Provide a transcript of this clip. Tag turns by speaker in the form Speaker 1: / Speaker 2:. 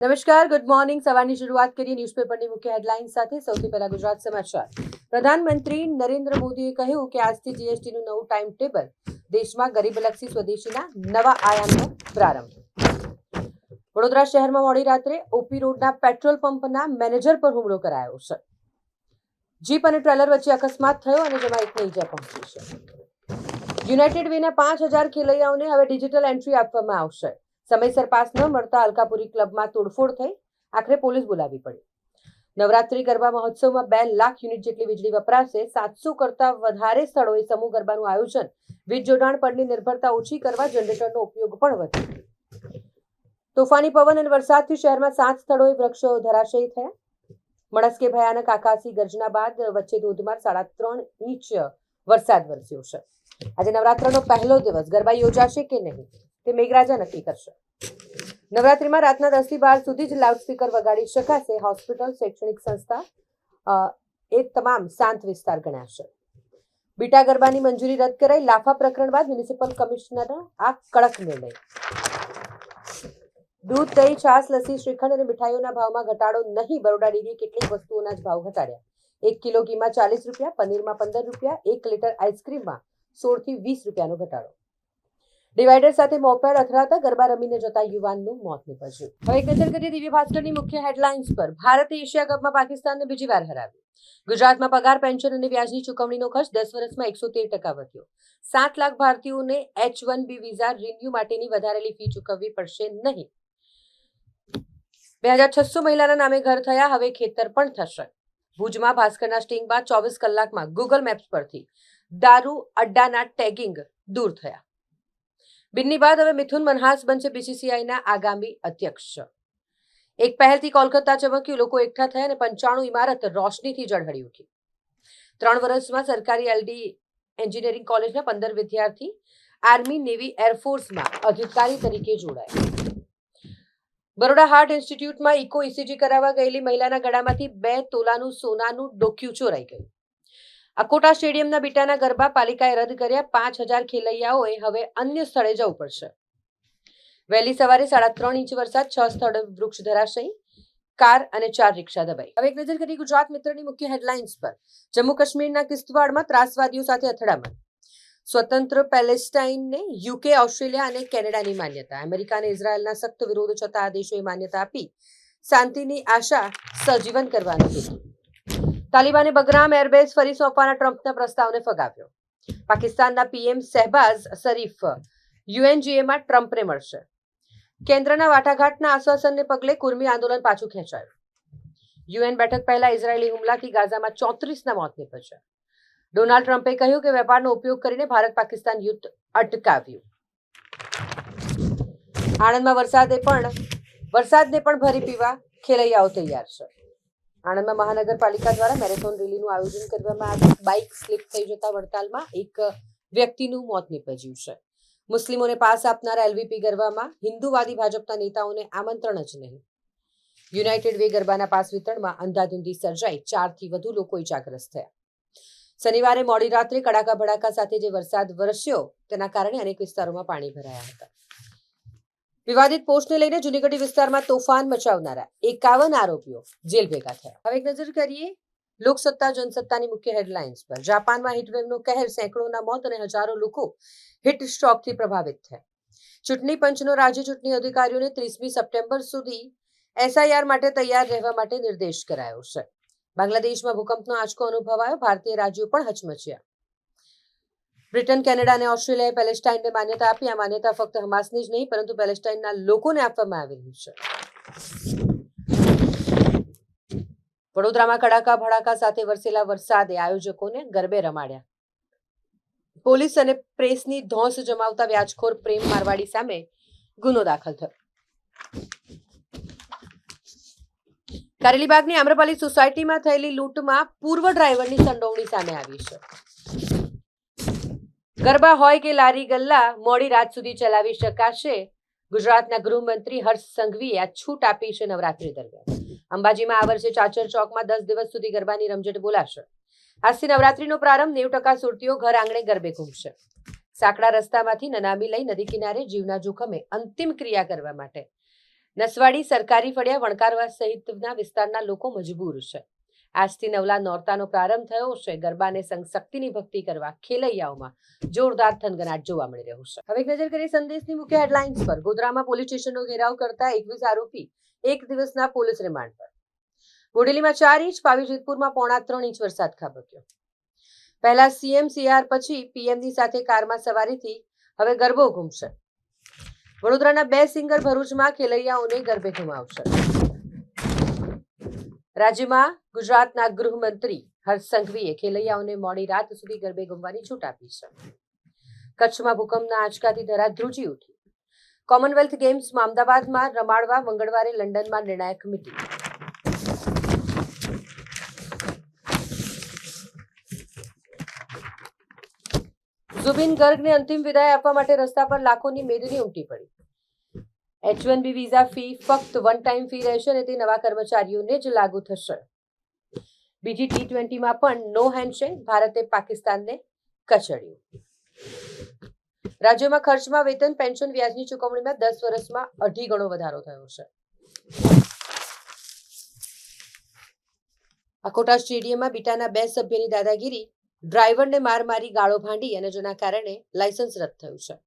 Speaker 1: નમસ્કાર good morning સવારની શરૂઆત કરીએ ન્યૂઝપેપરની મુખ્ય હેડલાઇન સાથે. સૌથી પહેલા ગુજરાત સમાચાર. પ્રધાનમંત્રી નરેન્દ્ર મોદીએ કહ્યું કે આજથી જીએસટીનું નવું ટાઈમ ટેબલ દેશમાં ગરીબલક્ષી સ્વદેશીના નવા આયામનો પ્રારંભ. વડોદરા શહેરમાં મોડી રાત્રે ઓપી રોડના પેટ્રોલ પંપના મેનેજર પર હુમલો કરાયો છે. જીપ અને ટ્રેલર વચ્ચે અકસ્માત થયો અને જેમાં એકને ઈજા પહોંચી છે. યુનાઇટેડ વેના પાંચ હજાર ખેલૈયાઓને હવે ડિજિટલ એન્ટ્રી આપવામાં આવશે. સમયસર પાસ ન મળતા અલકાપુરી ક્લબમાં તોડફોડ થઈ આખરે પોલીસ બોલાવી પડી. નવરાત્રી ગરબા મહોત્સવમાં બે લાખ યુનિટ જેટલી વીજળી વપરાશે, સાતસો કરતા વધારે સ્થળોએ સમૂહ ગરબાનું આયોજન, વીજ જોડાણ પરની નિર્ભરતા ઓછી કરવા જનરેટરનો ઉપયોગ પણ વધ્યો. તોફાની પવન અને વરસાદથી શહેરમાં સાત સ્થળોએ વૃક્ષો ધરાશયી થયા. મણસ્કે ભયાનક આકાશી ગર્જના બાદ વચ્ચે ધોધમાર સાડા ત્રણ ઇંચ વરસાદ વરસ્યો છે. આજે નવરાત્રનો પહેલો દિવસ. ગરબા યોજાશે કે નહીં? તે મેઘરાજા નક્કી કરશે. નવરાત્રીમાં રાતના દસથી બાર સુધી જ લાઉડસ્પીકર વગાડી શકાશે. હોસ્પિટલ શૈક્ષણિક સંસ્થા એ તમામ શાંત વિસ્તાર ગણાશે. બીટા ગરબાની મંજૂરી રદ કરાઈ. લાફા પ્રકરણ બાદ મ્યુનિસિપલ કમિશનર આ કડક નિર્ણય. દૂધ, દહીં છાસ લસી શ્રીખંડ અને મીઠાઈઓના ભાવમાં ઘટાડો નહીં. બરોડા ડેરીએ કેટલીક વસ્તુઓના જ ભાવ ઘટાડ્યા. એક કિલો ઘીમાં ચાલીસ રૂપિયા, પનીરમાં પંદર રૂપિયા, એક લીટર આઈસ્ક્રીમમાં સોળથી વીસ રૂપિયાનો ઘટાડો. ડિવાઈડર સાથે મોપેડ અથડાતા ગરબા રમીને જતા યુવાનનું મોત નીપજ્યું. હવે એક નજર કરીએ દિવ્ય ભાસ્કરની મુખ્ય હેડલાઇન્સ પર. ભારતે એશિયા કપમાં પાકિસ્તાનને બીજી વાર હરાવ્યું. ગુજરાતમાં પગાર, પેન્શન અને વ્યાજની ચૂકવણીનો ખર્ચ દસ વર્ષમાં એકસો તેર ટકા વધ્યો. સાત લાખ ભારતીયોને H one B visa renew માટેની વધારેલી ફી ચૂકવવી પડશે નહીં. બે હજાર છસો મહિલાના નામે ઘર થયા, હવે ખેતર પણ થશે. ભુજમાં ભાસ્કરના સ્ટિંગ બાદ ચોવીસ કલાકમાં ગૂગલ મેપ્સ પરથી દારૂ, અડ્ડાના ટેગિંગ દૂર થયા. બિન્ની બાદ હવે મિથુન મનહાસ બનશે બીસીસીઆઈના આગામી અધ્યક્ષ. એક પહેલથી કોલકાતા ચમક્યું, લોકો એકઠા થયા અને પંચાણું ઇમારત રોશનીથી ઝળહળી ઉઠી. ત્રણ વર્ષમાં સરકારી એલડી એન્જિનિયરિંગ કોલેજના પંદર વિદ્યાર્થી આર્મી, નેવી, એરફોર્સમાં અધિકારી તરીકે જોડાયા. બરોડા હાર્ટ ઇન્સ્ટિટ્યૂટમાં ઇકો ઇસીજી કરાવવા ગયેલી મહિલાના ગળામાંથી બે તોલાનું સોનાનું ડોક્યુ ચોરાઈ ગયું. અકોટા સ્ટેડિયમના બીટાના ગરબા પાલિકાએ રદ કર્યા પાંચ હજાર ખેલૈયાઓએ હવે અન્ય સ્થળે જવું પડશે. વહેલી સવારે સાડા ત્રણ ઇંચ વરસાદ, છ સ્થળે વૃક્ષ ધરાશયી, કાર અને ચાર રિક્ષા દબાઈ. હવે એક નજર કરી ગુજરાત મિત્રની મુખ્ય હેડલાઇન્સ પર. જમ્મુ કાશ્મીરના કિસ્તવાડમાં ત્રાસવાદીઓ સાથે અથડામણ. સ્વતંત્ર પેલેસ્ટાઇનને યુકે, ઓસ્ટ્રેલિયા અને કેનેડાની માન્યતા. અમેરિકા અને ઇઝરાયલના સખ્ત વિરોધ છતાં આ દેશોએ માન્યતા આપી. શાંતિની આશા સજીવન કરવાની હેતુ. તાલિબાને બગરામ એરબેઝ ફરી સોંપવાના ટ્રમ્પના પ્રસ્તાવને ફગાવ્યો. પાકિસ્તાનના પીએમ શહેબાઝ શરીફ યુએનજીએમાં ટ્રમ્પને મળશે. કેન્દ્રના વાટાઘાટના આશ્વાસનને પગલે કુર્મી આંદોલન પાછું ખેંચાયું. યુએન બેઠક પહેલા ઇઝરાયેલી હુમલાથી ગાઝામાં ચોત્રીસના મોત નીપજ્યા. ડોનાલ્ડ ટ્રમ્પે કહ્યું કે વેપારનો ઉપયોગ કરીને ભારત પાકિસ્તાન યુદ્ધ અટકાવ્યું. આણંદમાં વરસાદે પણ, વરસાદને પણ ભરી પીવા ખેલૈયાઓ તૈયાર છે. આણંદમાં મહાનગરપાલિકા દ્વારા મેરેથોન રેલીનું આયોજન કરવામાં આવ્યું. બાઇક સ્લીપ થઈ જતા વડતાલમાં એક વ્યક્તિનું મોત નીપજ્યું છે. મુસ્લિમોને પાસ આપનારા એલવીપી ગરબામાં હિન્દુવાદી ભાજપના નેતાઓને આમંત્રણ જ નહીં. યુનાઇટેડ વે ગરબાના પાસ વિતરણમાં અંધાધૂંધી સર્જાઈ, ચારથી વધુ લોકો ઇજાગ્રસ્ત થયા. શનિવારે મોડી રાત્રે કડાકા ભડાકા સાથે જે વરસાદ વરસ્યો, તેના કારણે અનેક વિસ્તારોમાં પાણી ભરાયા હતા. વિવાદિત પોસ્ટને લઈને જુનીગઢી વિસ્તારમાં તોફાન મચાવનારા એકાવન આરોપીઓ જેલ ભેગા થયા. હવે એક નજર કરીએ લોકસત્તા, જનસત્તાની મુખ્ય હેડલાઇન્સ પર. જાપાનમાં હીટવેવનો કહેર, સેંકડોના મોત અને હજારો લોકો હીટ સ્ટ્રોકથી પ્રભાવિત થયા. ચૂંટણી પંચનો રાજ્ય ચૂંટણી અધિકારીઓને ત્રીસમી સપ્ટેમ્બર સુધી એસઆઈઆર માટે તૈયાર રહેવા માટે નિર્દેશ કરાયો છે. બાંગ્લાદેશમાં ભૂકંપનો આંચકો અનુભવાયો. ભારતીય રાજ્યો પણ હચમચ્યા. બ્રિટન, કેનેડા અને ઓસ્ટ્રેલિયાએ પેલેસ્ટાઇનને માન્યતા આપી. આ માન્યતા ફક્ત હમાસને જ નહીં, પરંતુ પેલેસ્ટાઇનના લોકોને આપવામાં આવેલી છે. વડોદરામાં કડાકા ભડાકા સાથે વરસેલા વરસાદે આયોજકોને ગરબે રમાડ્યા. પોલીસ અને પ્રેસની ધોંસ જમાવતા વ્યાજખોર પ્રેમ મારવાડી સામે ગુનો દાખલ થયો. કારેલીબાગની આમ્રપાલી સોસાયટીમાં થયેલી લૂંટમાં પૂર્વ ડ્રાઈવરની સંડોવણી સામે આવી છે. ગરબા હોય કે લારી ગલ્લા, મોડી રાત સુધી ચલાવી શકાશે. ગુજરાતના ગૃહમંત્રી હર્ષ સંઘવીએ આ છૂટ આપી છે નવરાત્રી દરમિયાન. અંબાજીમાં આ વર્ષે ચાચર ચોકમાં દસ દિવસ સુધી ગરબાની રમઝટ બોલાશે. આજથી નવરાત્રીનો પ્રારંભ નેવું ટકા સુરતીઓ ઘર આંગણે ગરબે ઘૂમશે. સાંકડા રસ્તામાંથી નનામી લઈ નદી કિનારે જીવના જોખમે અંતિમ ક્રિયા કરવા માટે. નસવાડી, સરકારી ફળિયા, વણકારવા સહિતના વિસ્તારના લોકો મજબૂર છે. આજથી નવલા નોરતાનો પ્રારંભ થયો છે. ગરબાને સંગ શક્તિની ભક્તિ કરવા ખેલૈયાઓમાં જોરદાર થનગનાટ જોવા મળી રહ્યો છે. હવે નજર કરીએ સંદેશની મુખ્ય હેડલાઇન્સ પર. ગોધરામાં પોલીસ સ્ટેશનનો ઘેરાવ કરતા એકવીસ આરોપી એક દિવસના પોલીસ રિમાન્ડ પર. બોડેલીમાં ચાર ઇંચ, પાવી જેતપુરમાં પોણા ત્રણ ઇંચ વરસાદ ખાબક્યો. પહેલા સીએમ સીઆર, પછી પીએમની સાથે કારમાં સવારીથી હવે ગરબો ઘૂમશે. વડોદરાના બે સિંગર ભરૂચમાં ખેલૈયાઓને ગરબે ઘુમાવશે. રાજ્યમાં ગુજરાતના ગૃહમંત્રી હર્ષ સંઘવીએ ખેલૈયાઓને મોડી રાત સુધી ગરબે ગુમવાની છૂટ આપી છે. કચ્છમાં ભૂકંપના આંચકાથી ધરા ધ્રુજી ઉઠી. કોમનવેલ્થ ગેમ્સમાં અમદાવાદમાં રમાડવા મંગળવારે લંડનમાં નિર્ણાયક મિટિંગ. જુબિન ગર્ગને અંતિમ વિદાય આપવા માટે રસ્તા પર લાખોની મેદની ઉમટી પડી. H one B visa fee ફક્ત વન ટાઈમ ફી રહેશે અને તે નવા કર્મચારીઓને જ લાગુ થશે. બીજી ટી ટ્વેન્ટીમાં પણ નો હેન્ડશેક ભારતે પાકિસ્તાનને કચડ્યું. રાજ્યમાં ખર્ચમાં વેતન, પેન્શન, વ્યાજની ચુકવણીમાં દસ વર્ષમાં અઢી ગણો વધારો થયો છે. અકોટા સ્ટેડિયમમાં બીટાના બે સભ્યની દાદાગીરી, ડ્રાઈવરને માર મારી ગાળો ભાંડી અને જેના કારણે લાયસન્સ રદ થયું છે.